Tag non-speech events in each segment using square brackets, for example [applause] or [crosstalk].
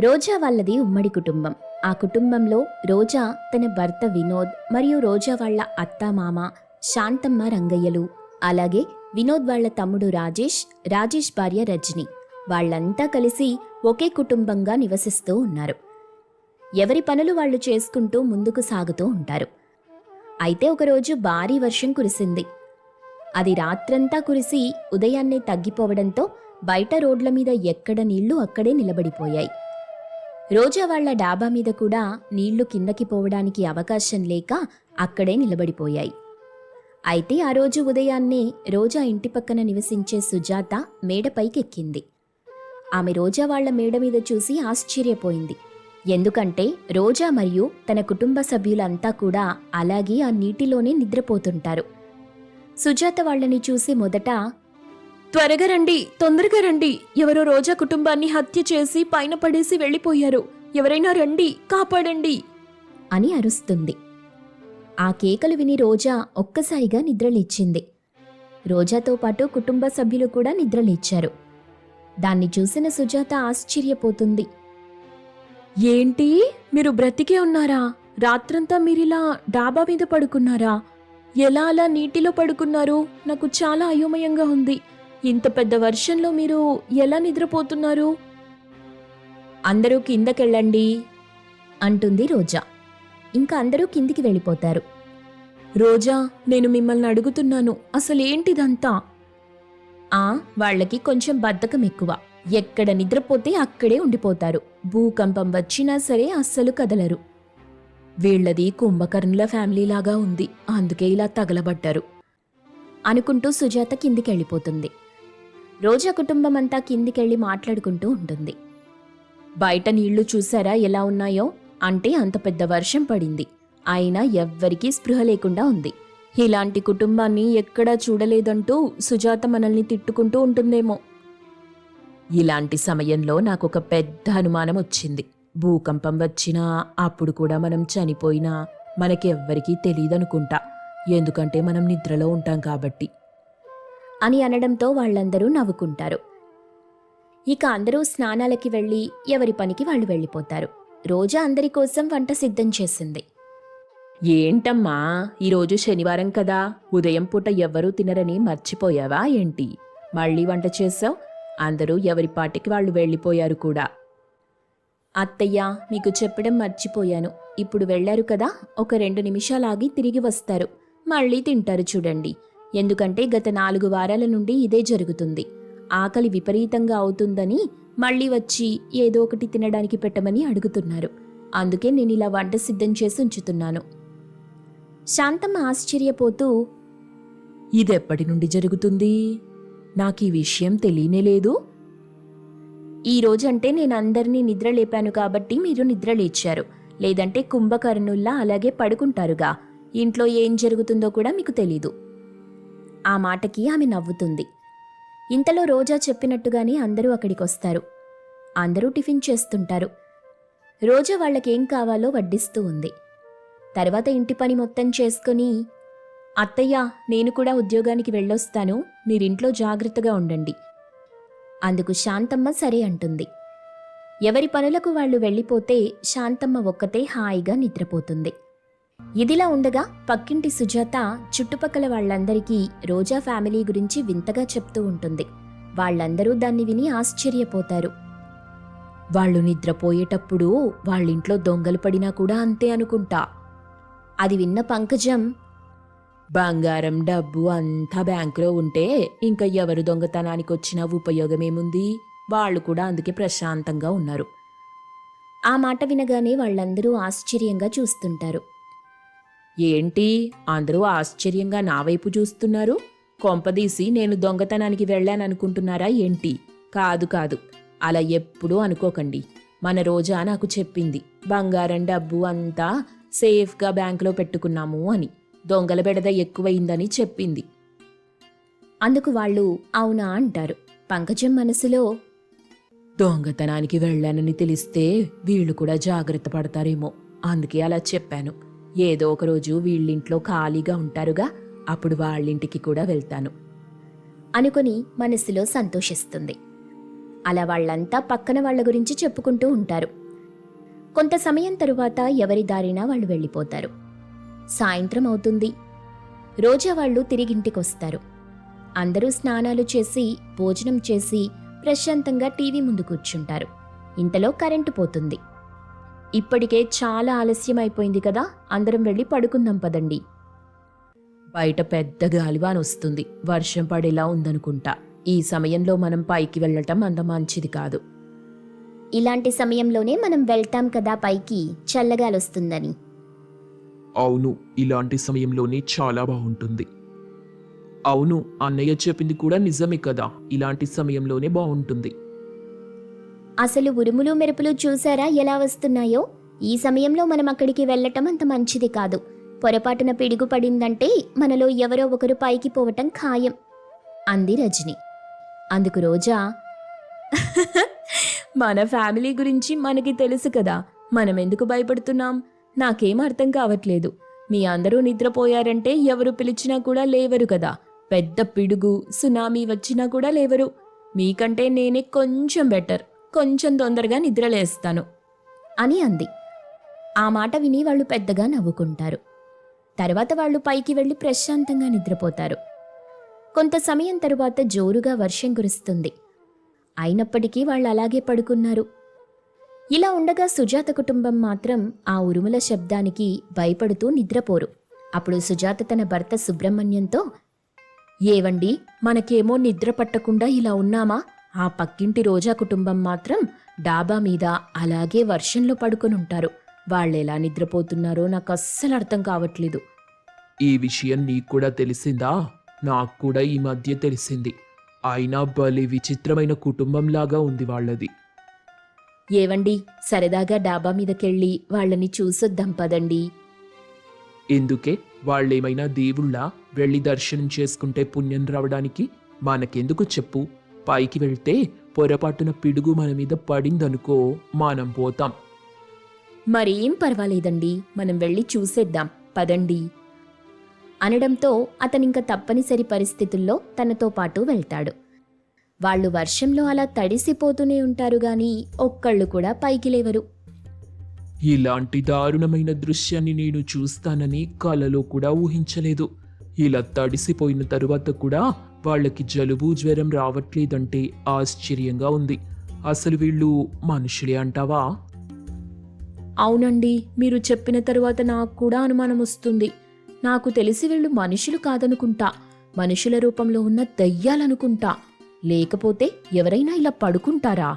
రోజా వాళ్ళది ఉమ్మడి కుటుంబం. ఆ కుటుంబంలో రోజా తన భర్త వినోద్ మరియు రోజా వాళ్ళ అత్త మామ శాంతమ్మ రంగయ్యలు. అలాగే వినోద్ వాళ్ళ తమ్ముడు రాజేష్ రాజేష్ భార్య రజని. వాళ్ళంతా కలిసి ఒకే కుటుంబంగా నివసిస్తూ ఉన్నారు. ఎవరి పనులు వాళ్ళు చేసుకుంటూ ముందుకు సాగుతూ ఉంటారు. అయితే ఒకరోజు భారీ వర్షం కురిసింది. అది రాత్రంతా కురిసి ఉదయాన్నే తగ్గిపోవడంతో బయట రోడ్ల మీద ఎక్కడ నీళ్ళు అక్కడే నిలబడిపోయాయి. రోజా వాళ్ళ డాబా మీద కూడా నీళ్ళు కిందకి పోవడానికి అవకాశం లేక అక్కడే నిలబడిపోయాయి. అయితే ఆ రోజు ఉదయాన్నే రోజా ఇంటి పక్కన నివసించే సుజాత మేడపైకెక్కింది ఆమె రోజా వాళ్ళ మేడ మీద చూసి ఆశ్చర్యపోయింది. ఎందుకంటే రోజా మరియు తన కుటుంబ సభ్యులంతా కూడా అలాగే ఆ నీటిలోనే నిద్రపోతుంటారు. సుజాత వాళ్ళని చూసి మొదట త్వరగా రండి తొందరగా రండి. ఎవరో రోజా కుటుంబాన్ని హత్య చేసి పైన పడేసి వెళ్ళిపోయారు. ఎవరైనా రండి కాపాడండి అని అరుస్తుంది. ఆ కేకలు విని రోజా ఒక్కసారిగా నిద్రలేచింది. రోజాతో పాటు కుటుంబ సభ్యులు కూడా నిద్రలేచారు. దాన్ని చూసిన సుజాత ఆశ్చర్యపోతుంది. ఏంటి? మీరు బ్రతికే ఉన్నారా? రాత్రంతా మీరిలా డాబా మీద పడుకున్నారా? ఎలా అలా నీటిలో పడుకున్నారు? నాకు చాలా అయోమయంగా ఉంది. ఇంత పెద్ద వర్షంలో మీరు ఎలా నిద్రపోతున్నారు? అందరూ కిందకెళ్ళండి అంటుంది రోజా. ఇంకా అందరూ కిందికి వెళ్ళిపోతారు. రోజా నేను మిమ్మల్ని అడుగుతున్నాను. అసలేంటిదంతా ఆ వాళ్ళకి కొంచెం బద్ధకం ఎక్కువ. ఎక్కడ నిద్రపోతే అక్కడే ఉండిపోతారు. భూకంపం వచ్చినా సరే అస్సలు కదలరు. వీళ్ళది కుంభకర్ణుల ఫ్యామిలీ లాగా ఉంది. అందుకే ఇలా తగలబడ్డారు. అనుకుంటూ సుజాత కిందికి వెళ్ళిపోతుంది. రోజా కుటుంబం అంతా కిందికెళ్ళి మాట్లాడుకుంటూ ఉంటుంది. బయట నీళ్ళు చూసారా ఎలా ఉన్నాయో? అంటే అంత పెద్ద వర్షం పడింది. అయినా ఎవ్వరికీ స్పృహ లేకుండా ఉంది. ఇలాంటి కుటుంబాన్ని ఎక్కడా చూడలేదంటూ సుజాత మనల్ని తిట్టుకుంటూ ఉంటుందేమో. ఇలాంటి సమయంలో నాకు ఒక పెద్ద అనుమానం వచ్చింది. భూకంపం వచ్చినా అప్పుడు కూడా మనం చనిపోయినా మనకెవ్వరికీ తెలియదనుకుంటా ఎందుకంటే మనం నిద్రలో ఉంటాం కాబట్టి. అని అనడంతో వాళ్ళందరూ నవ్వుకుంటారు. ఇక అందరూ స్నానాలకి వెళ్ళి ఎవరి పనికి వాళ్ళు వెళ్ళిపోతారు. రోజా అందరి కోసం వంట సిద్ధం చేసింది. ఏంటమ్మా ఈరోజు శనివారం కదా ఉదయం పూట ఎవ్వరూ తినరని మర్చిపోయావా ఏంటి? మళ్ళీ వంట చేసావు అందరూ ఎవరి పాటికి వాళ్ళు వెళ్ళిపోయారు కూడా. అత్తయ్య మీకు చెప్పడం మర్చిపోయాను. ఇప్పుడు వెళ్ళారు కదా ఒక రెండు నిమిషాలాగి తిరిగి వస్తారు. మళ్ళీ తింటారు చూడండి. ఎందుకంటే గత నాలుగు వారాల నుండి ఇదే జరుగుతుంది. ఆకలి విపరీతంగా అవుతుందని మళ్ళీ వచ్చి ఏదో ఒకటి తినడానికి పెట్టమని అడుగుతున్నారు. అందుకే నేను ఇలా వంట సిద్ధం చేసి ఉంచుతున్నాను. శాంతమ్మ ఆశ్చర్యపోతూ ఇదెప్పటి నుండి జరుగుతుంది? నాకు ఈ విషయం తెలియనే లేదు. ఈ నేను అందరినీ నిద్ర లేపాను కాబట్టి మీరు నిద్ర లేచారు. లేదంటే కుంభకర్ణుల్లా అలాగే పడుకుంటారుగా. ఇంట్లో ఏం జరుగుతుందో కూడా మీకు తెలీదు. ఆ మాటకి ఆమె నవ్వుతుంది. ఇంతలో రోజా చెప్పినట్టుగానే అందరూ అక్కడికి వస్తారు అందరూ టిఫిన్ చేస్తుంటారు. రోజా వాళ్ళకేం కావాలో వడ్డిస్తూ ఉంది. తర్వాత ఇంటి పని మొత్తం చేసుకుని అత్తయ్య నేను కూడా ఉద్యోగానికి వెళ్ళొస్తాను మీరింట్లో జాగ్రత్తగా ఉండండి. అందుకు శాంతమ్మ సరే అంటుంది. ఎవరి పనులకు వాళ్ళు వెళ్ళిపోతే శాంతమ్మ ఒక్కతే హాయిగా నిద్రపోతుంది. ఇదిలా ఉండగా పక్కింటి సుజాత చుట్టుపక్కల వాళ్ళందరికీ రోజా ఫ్యామిలీ గురించి వింతగా చెప్తూ ఉంటుంది. వాళ్ళందరూ దాన్ని విని ఆశ్చర్యపోతారు. వాళ్ళు నిద్రపోయేటప్పుడు వాళ్ళింట్లో దొంగలు పడినా కూడా అంతే అనుకుంటా. అది విన్న పంకజం బంగారం డబ్బు అంతా బ్యాంకులో ఉంటే ఇంకా ఎవరు దొంగతనానికి వచ్చినా ఉపయోగమేముంది? వాళ్ళు కూడా అందుకే ప్రశాంతంగా ఉన్నారు. ఆ మాట వినగానే వాళ్ళందరూ ఆశ్చర్యంగా చూస్తుంటారు. ఏంటి? అందరూ ఆశ్చర్యంగా నా వైపు చూస్తున్నారు. కొంపదీసి నేను దొంగతనానికి వెళ్ళాననుకుంటున్నారా ఏంటి? కాదు కాదు. అలా ఎప్పుడూ అనుకోకండి. మన రోజా నాకు చెప్పింది. బంగారం డబ్బు అంతా సేఫ్గా బ్యాంకులో పెట్టుకున్నాము అని. దొంగల బెడద ఎక్కువైందని చెప్పింది. అందుకు వాళ్ళు అవునా అంటారు. పంకజం మనసులో దొంగతనానికి వెళ్ళానని తెలిస్తే వీళ్ళు కూడా జాగ్రత్త పడతారేమో. అందుకే అలా చెప్పాను. ఏదో ఒక రోజు వీళ్ళింట్లో ఖాళీగా ఉంటారుగా అప్పుడు వాళ్ళింటికి కూడా వెళ్తాను. అనుకుని మనసులో సంతోషిస్తుంది. అలా వాళ్ళంతా పక్కన వాళ్ళ గురించి చెప్పుకుంటూ ఉంటారు. కొంత సమయం తరువాత ఎవరి దారిన వాళ్ళు వెళ్ళిపోతారు. సాయంత్రం అవుతుంది. రోజా వాళ్ళు తిరిగింటికొస్తారు. అందరూ స్నానాలు చేసి భోజనం చేసి ప్రశాంతంగా టీవీ ముందు కూర్చుంటారు. ఇంతలో కరెంటు పోతుంది. ఇప్పటికే చాలా ఆలస్యం అయిపోయింది కదా అందరం వెళ్ళి పడుకుందాం పదండి. బయట పెద్ద గాలివాన వస్తుంది వర్షం పడేలా ఉందనుకుంటా. ఈ సమయంలో మనం పైకి వెళ్ళటం అంత మంచిది కాదు. ఇలాంటి సమయంలోనే మనం వెళ్తాం కదా పైకి చల్లగాలొస్తుందని. అవును ఇలాంటి సమయంలోనే చాలా బాగుంటుంది. అవును అన్నయ్య చెప్పింది కూడా నిజమే కదా ఇలాంటి సమయంలోనే బాగుంటుంది. అసలు ఉరుములు మెరుపులు చూసారా ఎలా వస్తున్నాయో? ఈ సమయంలో మనం అక్కడికి వెళ్ళటం అంత మంచిది కాదు. పొరపాటున పిడుగు పడిందంటే మనలో ఎవరో ఒకరు పైకి పోవటం ఖాయం. అంది రజని. అందుకు రోజా [laughs] మన ఫ్యామిలీ గురించి మనకి తెలుసు కదా. మనం ఎందుకు భయపడుతున్నాం? నాకేం అర్థం కావట్లేదు. మీ అందరూ నిద్రపోయారంటే ఎవరు పిలిచినా కూడా లేవరు కదా. పెద్ద పిడుగు సునామీ వచ్చినా కూడా లేవరు. మీకంటే నేనే కొంచెం బెటర్. కొంచెం తొందరగా నిద్రలేస్తాను అని అంది. ఆ మాట విని వాళ్ళు పెద్దగా నవ్వుకుంటారు. తర్వాత వాళ్ళు పైకి వెళ్ళి ప్రశాంతంగా నిద్రపోతారు. కొంత సమయం తరువాత జోరుగా వర్షం కురుస్తుంది. అయినప్పటికీ వాళ్ళు అలాగే పడుకున్నారు. ఇలా ఉండగా సుజాత కుటుంబం మాత్రం ఆ ఉరుముల శబ్దానికి భయపడుతూ నిద్రపోరు. అప్పుడు సుజాత తన భర్త సుబ్రహ్మణ్యంతో ఏవండి మనకేమో నిద్ర పట్టకుండా ఇలా ఉన్నామా? ఆ పక్కింటి రోజా కుటుంబం మాత్రం డాబా మీద అలాగే వర్షంలో పడుకొనుంటారు. వాళ్ళెలా నిద్రపోతున్నారో నాకు అస్సలు అర్థం కావట్లేదు. ఈ విషయం నీకు కూడా తెలిసిందా? నాకు కూడా ఈ మధ్య తెలిసింది. అయినా భలే విచిత్రమైన కుటుంబంలాగా ఉంది వాళ్ళది. ఏవండి? సరదాగా డాబా మీదకెళ్ళి వాళ్ళని చూసొద్దాం పదండి. ఎందుకే? వాళ్ళేమైనా దేవుళ్ళా? వెళ్ళి దర్శనం చేసుకుంటే పుణ్యం రావడానికి? మనకెందుకు చెప్పు? పైకి వెళ్తే పొరపాటున పిడుగు మన మీద పడిందనుకో మనం పోతాం. మరేం పర్వాలేదండి మనం వెళ్ళి చూసేద్దాం పదండి. అనడంతో అతనింక తప్పనిసరి పరిస్థితుల్లో తనతో పాటు వెళ్తాడు. వాళ్ళు వర్షంలో అలా తడిసిపోతూనే ఉంటారు గాని ఒక్కళ్ళు కూడా పైకి లేవరు. ఇలాంటి దారుణమైన దృశ్యాన్ని నేను చూస్తానని కలలో కూడా ఊహించలేదు. ఇలా తడిసిపోయిన తరువాత కూడా వాళ్ళకి జలుబు జ్వరం రావట్లేదంటే ఆశ్చర్యంగా ఉంది. అసలు వీళ్ళు మనుషులే అంటావా? అవునండి మీరు చెప్పిన తరువాత నాకు కూడా అనుమానం వస్తుంది. నాకు తెలిసి వీళ్ళు మనుషులు కాదనుకుంటా. మనుషుల రూపంలో ఉన్న దయ్యాలనుకుంటా. లేకపోతే ఎవరైనా ఇలా పడుకుంటారా?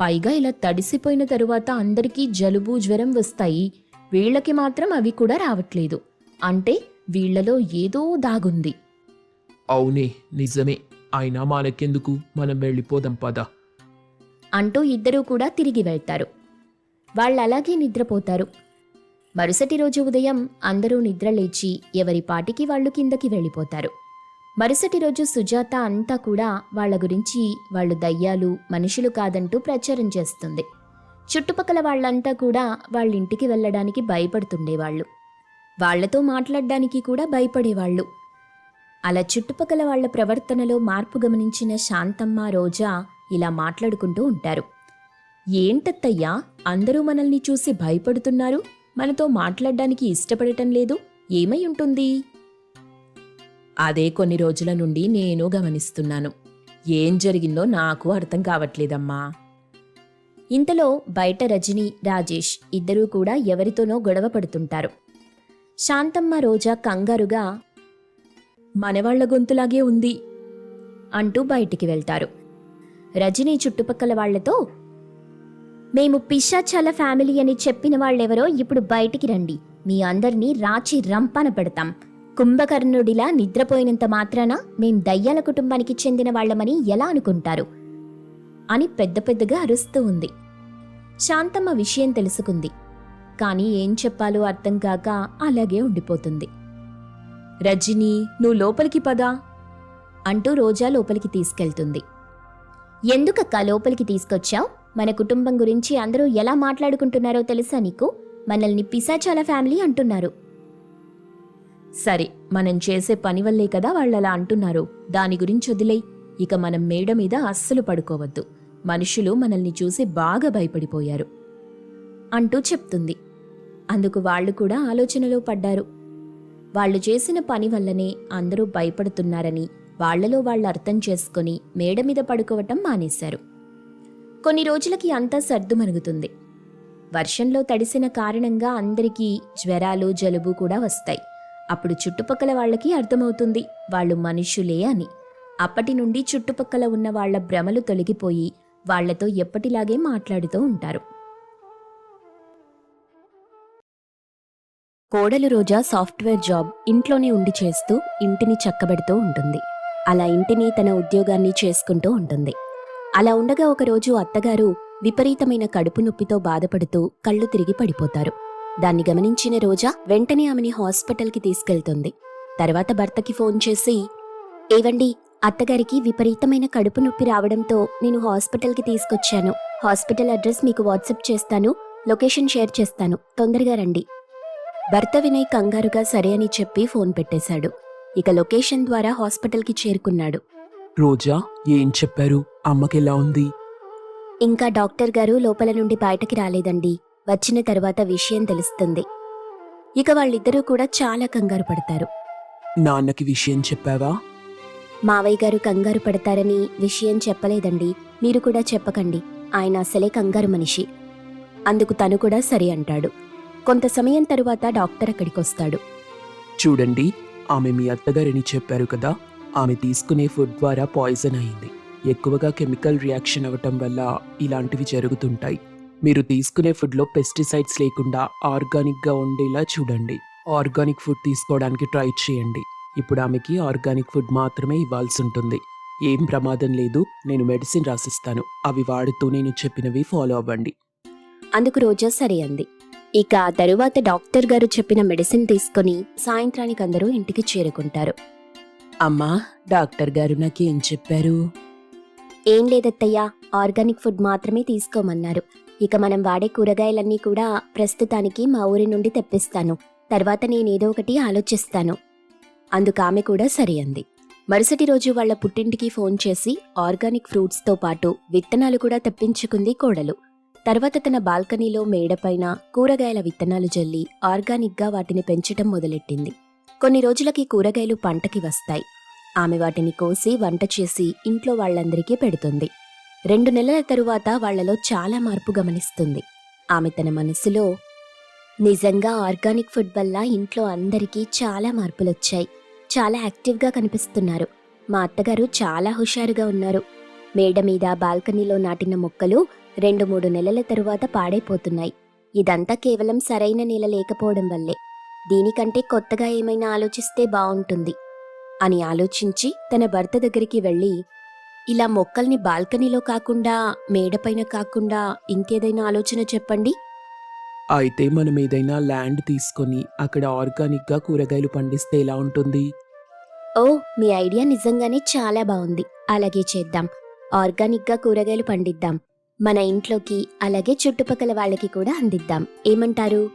పైగా ఇలా తడిసిపోయిన తరువాత అందరికీ జలుబు జ్వరం వస్తాయి. వీళ్ళకి మాత్రం అవి కూడా రావట్లేదు. అంటే వీళ్ళలో ఏదో దాగుంది. అవునే నిజమే. అయినా మనకెందుకు మనం వెళ్ళిపోదాం పద. అంటూ ఇద్దరూ కూడా తిరిగి వెళ్తారు. వాళ్ళలాగే నిద్రపోతారు. మరుసటి రోజు ఉదయం అందరూ నిద్రలేచి ఎవరి పాటికి వాళ్ళు కిందకి వెళ్ళిపోతారు. మరుసటి రోజు సుజాత అంతా కూడా వాళ్ళ గురించి వాళ్ళు దయ్యాలు మనుషులు కాదంటూ ప్రచారం చేస్తుంది. చుట్టుపక్కల వాళ్ళంతా కూడా వాళ్ళ ఇంటికి వెళ్ళడానికి భయపడుతుండేవాళ్ళు. వాళ్ళతో మాట్లాడడానికి కూడా భయపడేవాళ్ళు. అలా చుట్టుపక్కల వాళ్ళ ప్రవర్తనలో మార్పు గమనించిన శాంతమ్మ రోజా ఇలా మాట్లాడుకుంటూ ఉంటారు. ఏంటత్తయ్యా అందరూ మనల్ని చూసి భయపడుతున్నారు? మనతో మాట్లాడడానికి ఇష్టపడటం లేదు. ఏమై ఉంటుంది? అదే కొన్ని రోజుల నుండి నేను గమనిస్తున్నాను. ఏం జరిగిందో నాకు అర్థం కావట్లేదమ్మా. ఇంతలో బయట రజని రాజేష్ ఇద్దరూ కూడా ఎవరితోనో గొడవ పడుతుంటారు. శాంతమ్మ రోజా కంగారుగా మనవాళ్ళ గొంతులాగే ఉంది అంటూ బయటికి వెళ్తారు. రజనీ చుట్టుపక్కల వాళ్ళతో మేము పిశాచాల ఫ్యామిలీ అని చెప్పిన వాళ్ళెవరో ఇప్పుడు బయటికి రండి. మీ అందరినీ రాచి రంపాన పెడతాం. కుంభకర్ణుడిలా నిద్రపోయినంత మాత్రాన మేం దయ్యాల కుటుంబానికి చెందిన వాళ్ళమని ఎలా అనుకుంటారు? అని పెద్ద పెద్దగా అరుస్తూ ఉంది. శాంతమ్మ విషయం తెలుసుకుంది. కానీ ఏం చెప్పాలో అర్థం కాక అలాగే ఉండిపోతుంది. రజనీ నువ్వు లోపలికి పదా అంటూ రోజా లోపలికి తీసుకెళ్తుంది. ఎందుకక్క లోపలికి తీసుకొచ్చావు? మన కుటుంబం గురించి అందరూ ఎలా మాట్లాడుకుంటున్నారో తెలుసా నీకు? మనల్ని పిశాచాల ఫ్యామిలీ అంటున్నారు. సరే మనం చేసే పని వల్లే కదా వాళ్ళలా అంటున్నారు. దాని గురించి వదిలే ఇక మనం మేడ మీద అస్సలు పడుకోవద్దు. మనుషులు మనల్ని చూసి బాగా భయపడిపోయారు. అంటూ చెప్తుంది. అందుకు వాళ్ళు కూడా ఆలోచనలో పడ్డారు. వాళ్ళు చేసిన పని వల్లనే అందరూ భయపడుతున్నారని వాళ్ళలో వాళ్ళు అర్థం చేసుకుని మేడ మీద పడుకోవటం మానేశారు. కొన్ని రోజులకి అంతా సర్దుమరుగుతుంది వర్షంలో తడిసిన కారణంగా అందరికీ జ్వరాలు జలుబు కూడా వస్తాయి. అప్పుడు చుట్టుపక్కల వాళ్ళకి అర్థమవుతుంది వాళ్ళు మనుషులే అని. అప్పటి నుండి చుట్టుపక్కల ఉన్న వాళ్ళ భ్రమలు తొలగిపోయి వాళ్ళతో ఎప్పటిలాగే మాట్లాడుతూ ఉంటారు. కోడలు రోజా సాఫ్ట్వేర్ జాబ్ ఇంట్లోనే ఉండి చేస్తూ ఇంటిని చక్కబెడుతూ ఉంటుంది. అలా ఇంటిని తన ఉద్యోగాన్ని చేసుకుంటూ ఉంటుంది. అలా ఉండగా ఒకరోజు అత్తగారు విపరీతమైన కడుపు నొప్పితో బాధపడుతూ కళ్ళు తిరిగి పడిపోతారు. దాన్ని గమనించిన రోజా వెంటనే ఆమెని హాస్పిటల్కి తీసుకెళ్తుంది. తర్వాత భర్తకి ఫోన్ చేసి ఏవండి అత్తగారికి విపరీతమైన కడుపు నొప్పి రావడంతో నేను హాస్పిటల్కి తీసుకొచ్చాను. హాస్పిటల్ అడ్రస్ మీకు వాట్సాప్ చేస్తాను లొకేషన్ షేర్ చేస్తాను. తొందరగా రండి. భర్త వినయ్ కంగారుగా సరే అని చెప్పి ఫోన్ పెట్టేశాడు. ఇక లొకేషన్ ద్వారా హాస్పిటల్కి చేరుకున్నాడు. రోజా ఏం చెప్పారు? అమ్మకెలా ఉంది? ఇంకా డాక్టర్ గారు లోపల నుండి బయటకి రాలేదండి. వచ్చిన తర్వాత విషయం తెలుస్తుంది. ఇక వాళ్ళిద్దరూ కూడా చాలా కంగారు పడతారు. నాన్నకి విషయం చెప్పావా? మావయ్య గారు కంగారు పడతారని విషయం చెప్పలేదండి. మీరు కూడా చెప్పకండి. ఆయన అసలే కంగారు మనిషి. అందుకు తను కూడా సరి అంటాడు. కొంత సమయం తరువాత డాక్టర్ అక్కడికొస్తాడు. చూడండి ఆమె మీ అత్తగారని చెప్పారు కదా ఆమె తీసుకునే ఫుడ్ ద్వారా పాయిజన్ అయింది. ఎక్కువగా కెమికల్ రియాక్షన్ అవ్వటం వల్ల ఇలాంటివి జరుగుతుంటాయి. మీరు తీసుకునే ఫుడ్లో పెస్టిసైడ్స్ లేకుండా ఆర్గానిక్గా ఉండేలా చూడండి. ఆర్గానిక్ ఫుడ్ తీసుకోవడానికి ట్రై చేయండి. ఇప్పుడు ఆమెకి ఆర్గానిక్ ఫుడ్ మాత్రమే ఇవ్వాల్సి ఉంటుంది. ఏం ప్రమాదం లేదు నేను మెడిసిన్ రాసిస్తాను. అవి వాడుతూ నేను చెప్పినవి ఫాలో అవ్వండి. అందుకు రోజా సరే అంది. ఇక ఆ తరువాత డాక్టర్ గారు చెప్పిన మెడిసిన్ తీసుకుని సాయంత్రానికి అందరూ ఇంటికి చేరుకుంటారు. అమ్మా డాక్టర్ గారు నాకేం చెప్పారు? ఏం లేదత్తయ్యా ఆర్గానిక్ ఫుడ్ మాత్రమే తీసుకోమన్నారు. ఇక మనం వాడే కూరగాయలన్నీ కూడా ప్రస్తుతానికి మా ఊరి నుండి తెప్పిస్తాను. తర్వాత నేనేదో ఒకటి ఆలోచిస్తాను. అందుకు ఆమె కూడా సరి అంది. మరుసటి రోజు వాళ్ళ పుట్టింటికి ఫోన్ చేసి ఆర్గానిక్ ఫ్రూట్స్తో పాటు విత్తనాలు కూడా తెప్పించుకుంది కోడలు. తర్వాత తన బాల్కనీలో మేడపైన కూరగాయల విత్తనాలు జల్లి ఆర్గానిక్గా వాటిని పెంచటం మొదలెట్టింది. కొన్ని రోజులకి కూరగాయలు పంటకి వస్తాయి. ఆమె వాటిని కోసి వంట చేసి ఇంట్లో వాళ్ళందరికీ పెడుతుంది. రెండు నెలల తరువాత వాళ్ళలో చాలా మార్పు గమనిస్తుంది. ఆమె తన మనసులో నిజంగా ఆర్గానిక్ ఫుడ్ వల్ల ఇంట్లో అందరికీ చాలా మార్పులొచ్చాయి. చాలా యాక్టివ్గా కనిపిస్తున్నారు. మా అత్తగారు చాలా హుషారుగా ఉన్నారు. మేడ మీద బాల్కనీలో నాటిన మొక్కలు రెండు మూడు నెలల తరువాత పాడైపోతున్నాయి. ఇదంతా కేవలం సరైన నేల లేకపోవడం వల్లే. దీనికంటే కొత్తగా ఏమైనా ఆలోచిస్తే బావుంటుంది. అని ఆలోచించి తన భర్త దగ్గరికి వెళ్ళి ఇలా మొక్కల్ని బాల్కనీలో కాకుండా మేడపైన కాకుండా ఇంకేదైనా ఆలోచన చెప్పండి. అయితే మనం ఏదైనా ల్యాండ్ తీసుకొని అక్కడ ఆర్గానిక్గా కూరగాయలు పండిస్తే ఎలా ఉంటుంది? ఓ మీ ఐడియా నిజంగానే చాలా బాగుంది అలాగే చేద్దాం. ఆర్గానిక్గా కూరగాయలు పండిద్దాం. మన ఇంట్లోకి అలాగే చుట్టుపక్కల వాళ్ళకి కూడా అందిద్దాం. ఏమంటారు?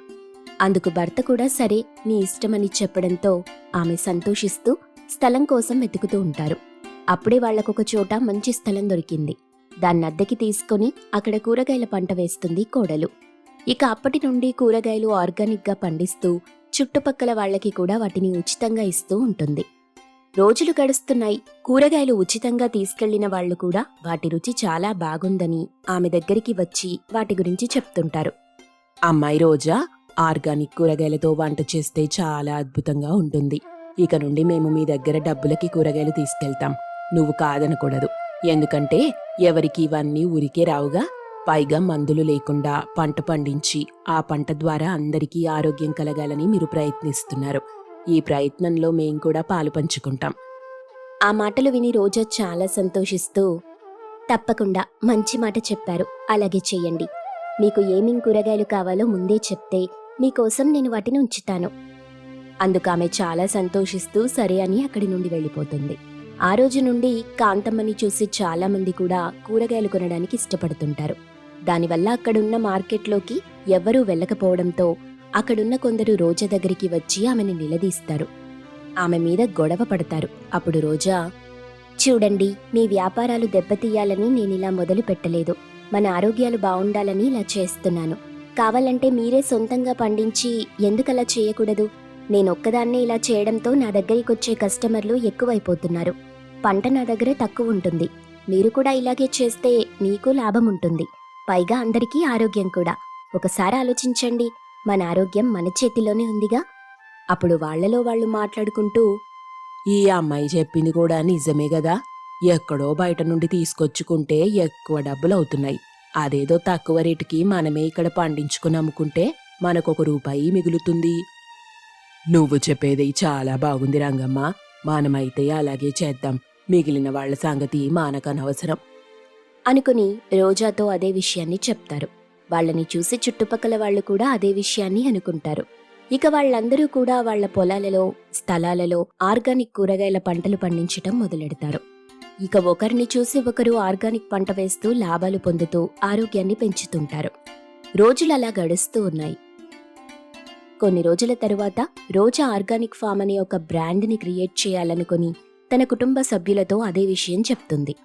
అందుకు భర్త కూడా సరే నీ ఇష్టమని చెప్పడంతో ఆమె సంతోషిస్తూ స్థలం కోసం వెతుకుతూ ఉంటారు. అప్పుడే వాళ్ళకొక చోట మంచి స్థలం దొరికింది. దాన్ని అద్దెకి తీసుకొని అక్కడ కూరగాయల పంట వేస్తుంది కోడలు. ఇక అప్పటి నుండి కూరగాయలు ఆర్గానిక్గా పండిస్తూ చుట్టుపక్కల వాళ్ళకి కూడా వాటిని ఉచితంగా ఇస్తూ ఉంటుంది. రోజులు గడుస్తున్నాయి. కూరగాయలు ఉచితంగా తీసుకెళ్ళిన వాళ్ళు కూడా వాటి రుచి చాలా బాగుందని ఆమె దగ్గరికి వచ్చి వాటి గురించి చెప్తుంటారు. అమ్మాయి రోజా ఆర్గానిక్ కూరగాయలతో వంట చేస్తే చాలా అద్భుతంగా ఉంటుంది. ఇక నుండి మేము మీ దగ్గర డబ్బులకి కూరగాయలు తీసుకెళ్తాం. నువ్వు కాదనకూడదు. ఎందుకంటే ఎవరికి ఇవన్నీ ఊరికే రావుగా. పైగా మందులు లేకుండా పంట పండించి ఆ పంట ద్వారా అందరికీ ఆరోగ్యం కలగాలని మీరు ప్రయత్నిస్తున్నారు. ఈ ప్రయత్నంలో మేం కూడా పాలు పంచుకుంటాం. ఆ మాటలు విని రోజా చాలా సంతోషిస్తూ తప్పకుండా మంచి మాట చెప్పారు. అలాగే చెయ్యండి. మీకు ఏమేం కూరగాయలు కావాలో ముందే చెప్తే మీకోసం నేను వాటిని ఉంచుతాను. అందుకు ఆమె చాలా సంతోషిస్తూ సరే అని అక్కడి నుండి వెళ్ళిపోతుంది. ఆ రోజు నుండి కాంతమ్మని చూసి చాలామంది కూడా కూరగాయలు కొనడానికి ఇష్టపడుతుంటారు. దానివల్ల అక్కడున్న మార్కెట్లోకి ఎవ్వరూ వెళ్ళకపోవడంతో అక్కడున్న కొందరు రోజా దగ్గరికి వచ్చి ఆమెను నిలదీస్తారు. ఆమె మీద గొడవ పడతారు. అప్పుడు రోజా చూడండి మీ వ్యాపారాలు దెబ్బతీయాలని నేను ఇలా మొదలు పెట్టలేదు. మన ఆరోగ్యాలు బాగుండాలని ఇలా చేస్తున్నాను. కావాలంటే మీరే సొంతంగా పండించి ఎందుకలా చేయకూడదు? నేను ఒక్కదాన్నే ఇలా చేయడంతో నా దగ్గరికి వచ్చే కస్టమర్లు ఎక్కువైపోతున్నారు. పంట నా దగ్గర తక్కువ ఉంటుంది. మీరు కూడా ఇలాగే చేస్తే మీకు లాభం ఉంటుంది పైగా అందరికీ ఆరోగ్యం కూడా. ఒకసారి ఆలోచించండి. మన ఆరోగ్యం మన చేతిలోనే ఉందిగా. అప్పుడు వాళ్ళలో వాళ్ళు మాట్లాడుకుంటూ ఈ అమ్మాయి చెప్పింది కూడా నిజమే కదా ఎక్కడో బయట నుండి తీసుకొచ్చుకుంటే ఎక్కువ డబ్బులు అవుతున్నాయి అదేదో తక్కువ రేటుకి మనమే ఇక్కడ పండించుకుని అమ్ముకుంటే మనకొక రూపాయి మిగులుతుంది. నువ్వు చెప్పేది చాలా బాగుంది రంగమ్మ. మనమైతే అలాగే చేద్దాం. మిగిలిన వాళ్ళ సంగతి మానకనవసరం. అనుకుని రోజాతో అదే విషయాన్ని చెప్తారు. వాళ్ళని చూసి చుట్టుపక్కల వాళ్ళు కూడా అదే విషయాన్ని అనుకుంటారు. ఇక వాళ్ళందరూ కూడా వాళ్ళ పొలాలలో స్థలాలలో ఆర్గానిక్ కూరగాయల పంటలు పండించటం మొదలెడతారు. ఇక ఒకరిని చూసి ఒకరు ఆర్గానిక్ పంట వేస్తూ లాభాలు పొందుతూ ఆరోగ్యాన్ని పెంచుతుంటారు. రోజులు అలా గడుస్తూ ఉన్నాయి. కొన్ని రోజుల తరువాత రోజా ఆర్గానిక్ ఫామ్ అనే ఒక బ్రాండ్ని క్రియేట్ చేయాలనుకుని తన కుటుంబ సభ్యులతో అదే విషయం చెప్తుంది.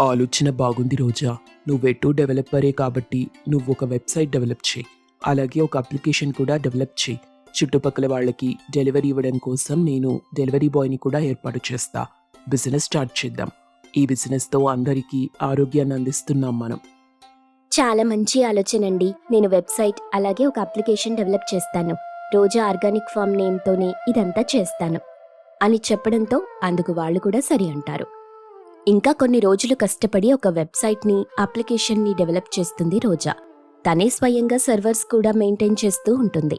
ఆలోచన బాగుంది రోజా. నువ్వెటో డెవలపరే కాబట్టి నువ్వు ఒక వెబ్సైట్ డెవలప్ చేయి. అలాగే ఒక అప్లికేషన్ కూడా డెవలప్ చేయి. చుట్టుపక్కల వాళ్ళకి డెలివరీ ఇవ్వడం కోసం నేను డెలివరీ బాయ్ని కూడా ఏర్పాటు చేస్తా. బిజినెస్ స్టార్ట్ చేద్దాం. ఈ బిజినెస్తో అందరికీ ఆరోగ్యాన్ని అందిస్తున్నాం మనం. చాలా మంచి ఆలోచన అండి. నేను వెబ్సైట్ అలాగే ఒక అప్లికేషన్ డెవలప్ చేస్తాను. రోజా ఆర్గానిక్ ఫామ్ నేమ్తోనే ఇదంతా చేస్తాను. అని చెప్పడంతో అందుకు వాళ్ళు కూడా సరి అంటారు. ఇంకా కొన్ని రోజులు కష్టపడి ఒక వెబ్సైట్ని అప్లికేషన్ని డెవలప్ చేస్తుంది రోజా. తనే స్వయంగా సర్వర్స్ కూడా మెయింటైన్ చేస్తూ ఉంటుంది.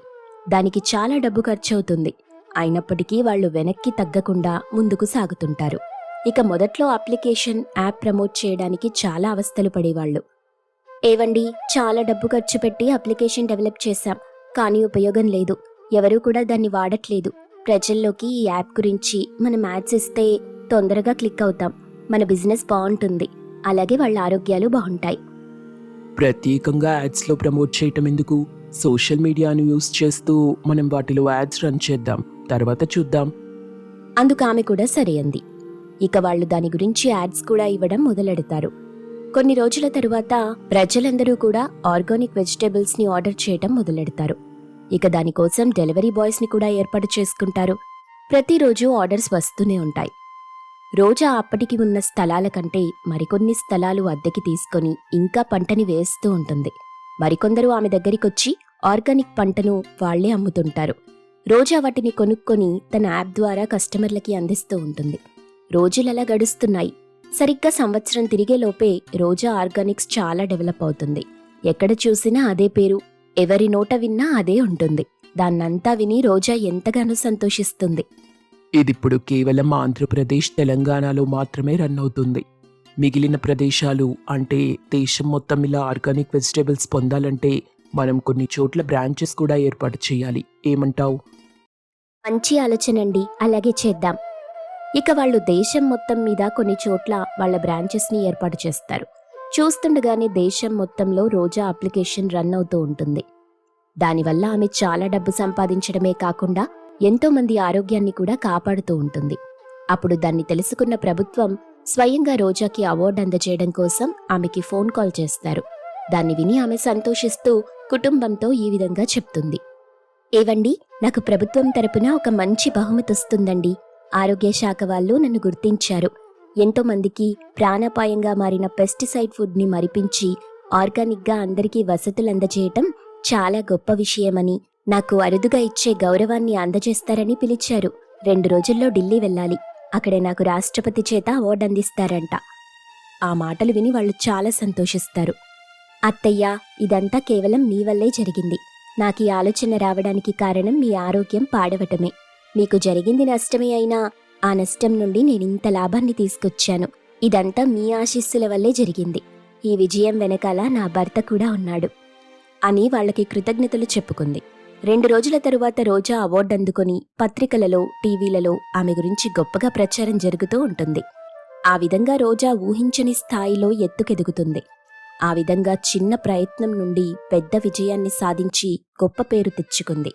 దానికి చాలా డబ్బు ఖర్చు అవుతుంది అయినప్పటికీ వాళ్ళు వెనక్కి తగ్గకుండా ముందుకు సాగుతుంటారు. ఇక మొదట్లో అప్లికేషన్ యాప్ ప్రమోట్ చేయడానికి చాలా అవస్థలు పడేవాళ్ళు. ఏవండి చాలా డబ్బు ఖర్చు పెట్టి అప్లికేషన్ డెవలప్ చేశాం కానీ ఉపయోగం లేదు. ఎవరూ కూడా దాన్ని వాడట్లేదు. ప్రజల్లోకి ఈ యాప్ గురించి మనం యాడ్స్ ఇస్తే తొందరగా క్లిక్ అవుతాం. మన బిజినెస్ బాగుంటుంది. అలాగే వాళ్ళ ఆరోగ్యాలు బాగుంటాయి. ప్రత్యేకంగా యాడ్స్లో ప్రమోట్ చేయటం ఎందుకు? సోషల్ మీడియాను యూస్ చేస్తూ మనం వాటిలో యాడ్స్ రన్ చేద్దాం. తర్వాత చూద్దాం. అందుకు ఆమె కూడా సరే అంది. ఇక వాళ్ళు దాని గురించి యాడ్స్ కూడా ఇవ్వడం మొదలెడతారు. కొన్ని రోజుల తరువాత ప్రజలందరూ కూడా ఆర్గానిక్ వెజిటేబుల్స్ని ఆర్డర్ చేయటం మొదలెడతారు. ఇక దానికోసం డెలివరీ బాయ్స్ని కూడా ఏర్పాటు చేసుకుంటారు. ప్రతిరోజు ఆర్డర్స్ వస్తూనే ఉంటాయి. రోజా అప్పటికి ఉన్న స్థలాల కంటే మరికొన్ని స్థలాలు అద్దెకి తీసుకొని ఇంకా పంటని వేస్తూ ఉంటుంది. మరికొందరు ఆమె దగ్గరికొచ్చి ఆర్గానిక్ పంటను వాళ్ళే అమ్ముతుంటారు. రోజా వాటిని కొనుక్కొని తన యాప్ ద్వారా కస్టమర్లకి అందిస్తూ ఉంటుంది. రోజులలా గడుస్తున్నాయి. సరిగ్గా సంవత్సరం తిరిగేలోపే రోజా ఆర్గానిక్స్ చాలా డెవలప్ అవుతుంది. ఎక్కడ చూసినా అదే పేరు ఎవరి నోట విన్నా అదే ఉంటుంది. దాన్నంతా విని రోజా ఎంతగానో సంతోషిస్తుంది. ఇదిప్పుడు కేవలం ఆంధ్రప్రదేశ్ తెలంగాణలో మాత్రమే రన్ అవుతుంది. మిగిలిన ప్రదేశాలు అంటే దేశం మొత్తం ఇలా ఆర్గానిక్ వెజిటేబుల్స్ పొందాలంటే మనం కొన్ని చోట్ల బ్రాంచెస్ కూడా ఏర్పాటు చేయాలి. ఏమంటావు? మంచి ఆలోచనండి. అలాగే చేద్దాం. ఇక వాళ్ళు దేశం మొత్తం మీద కొన్ని చోట్ల వాళ్ళ బ్రాంచెస్ని ఏర్పాటు చేస్తారు. చూస్తుండగానే దేశం మొత్తంలో రోజా అప్లికేషన్ రన్ అవుతూ ఉంటుంది. దానివల్ల ఆమె చాలా డబ్బు సంపాదించడమే కాకుండా ఎంతోమంది ఆరోగ్యాన్ని కూడా కాపాడుతూ ఉంటుంది. అప్పుడు దాన్ని తెలుసుకున్న ప్రభుత్వం స్వయంగా రోజాకి అవార్డు అందజేయడం కోసం ఆమెకి ఫోన్ కాల్ చేస్తారు. దాన్ని విని ఆమె సంతోషిస్తూ కుటుంబంతో ఈ విధంగా చెప్తుంది. ఏవండి నాకు ప్రభుత్వం తరపున ఒక మంచి బహుమతి వస్తుందండి. ఆరోగ్య శాఖ వాళ్ళు నన్ను గుర్తించారు. ఎంతోమందికి ప్రాణాపాయంగా మారిన పెస్టిసైడ్ ఫుడ్ని మరిపించి ఆర్గానిక్గా అందరికీ వసతులు అందజేయటం చాలా గొప్ప విషయమని నాకు అరుదుగా ఇచ్చే గౌరవాన్ని అందజేస్తారని పిలిచారు. రెండు రోజుల్లో ఢిల్లీ వెళ్ళాలి. అక్కడ నాకు రాష్ట్రపతి చేత అవార్డు అందిస్తారంట. ఆ మాటలు విని వాళ్ళు చాలా సంతోషిస్తారు. అత్తయ్య ఇదంతా కేవలం మీ వల్లే జరిగింది. నాకు ఈ ఆలోచన రావడానికి కారణం మీ ఆరోగ్యం పాడవటమే. మీకు జరిగింది నష్టమే అయినా ఆ నష్టం నుండి నేను ఇంత లాభాన్ని తీసుకొచ్చాను. ఇదంతా మీ ఆశీస్సుల వల్లే జరిగింది. ఈ విజయం వెనకాల నా భర్త కూడా ఉన్నాడు. అని వాళ్ళకి కృతజ్ఞతలు చెప్పుకుంది. రెండు రోజుల తరువాత రోజా అవార్డు అందుకొని పత్రికలలో టీవీలలో ఆమె గురించి గొప్పగా ప్రచారం జరుగుతూ ఉంటుంది. ఆ విధంగా రోజా ఊహించని స్థాయిలో ఎత్తుకెదుగుతుంది. ఆ విధంగా చిన్న ప్రయత్నం నుండి పెద్ద విజయాన్ని సాధించి గొప్ప పేరు తెచ్చుకుంది.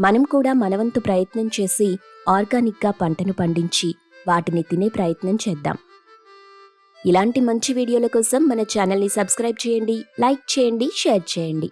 మనం కూడా మనవంతు ప్రయత్నం చేసి ఆర్గానిక్గా పంటను పండించి వాటిని తినే ప్రయత్నం చేద్దాం. ఇలాంటి మంచి వీడియోల కోసం మన ఛానల్ని సబ్స్క్రైబ్ చేయండి లైక్ చేయండి షేర్ చేయండి.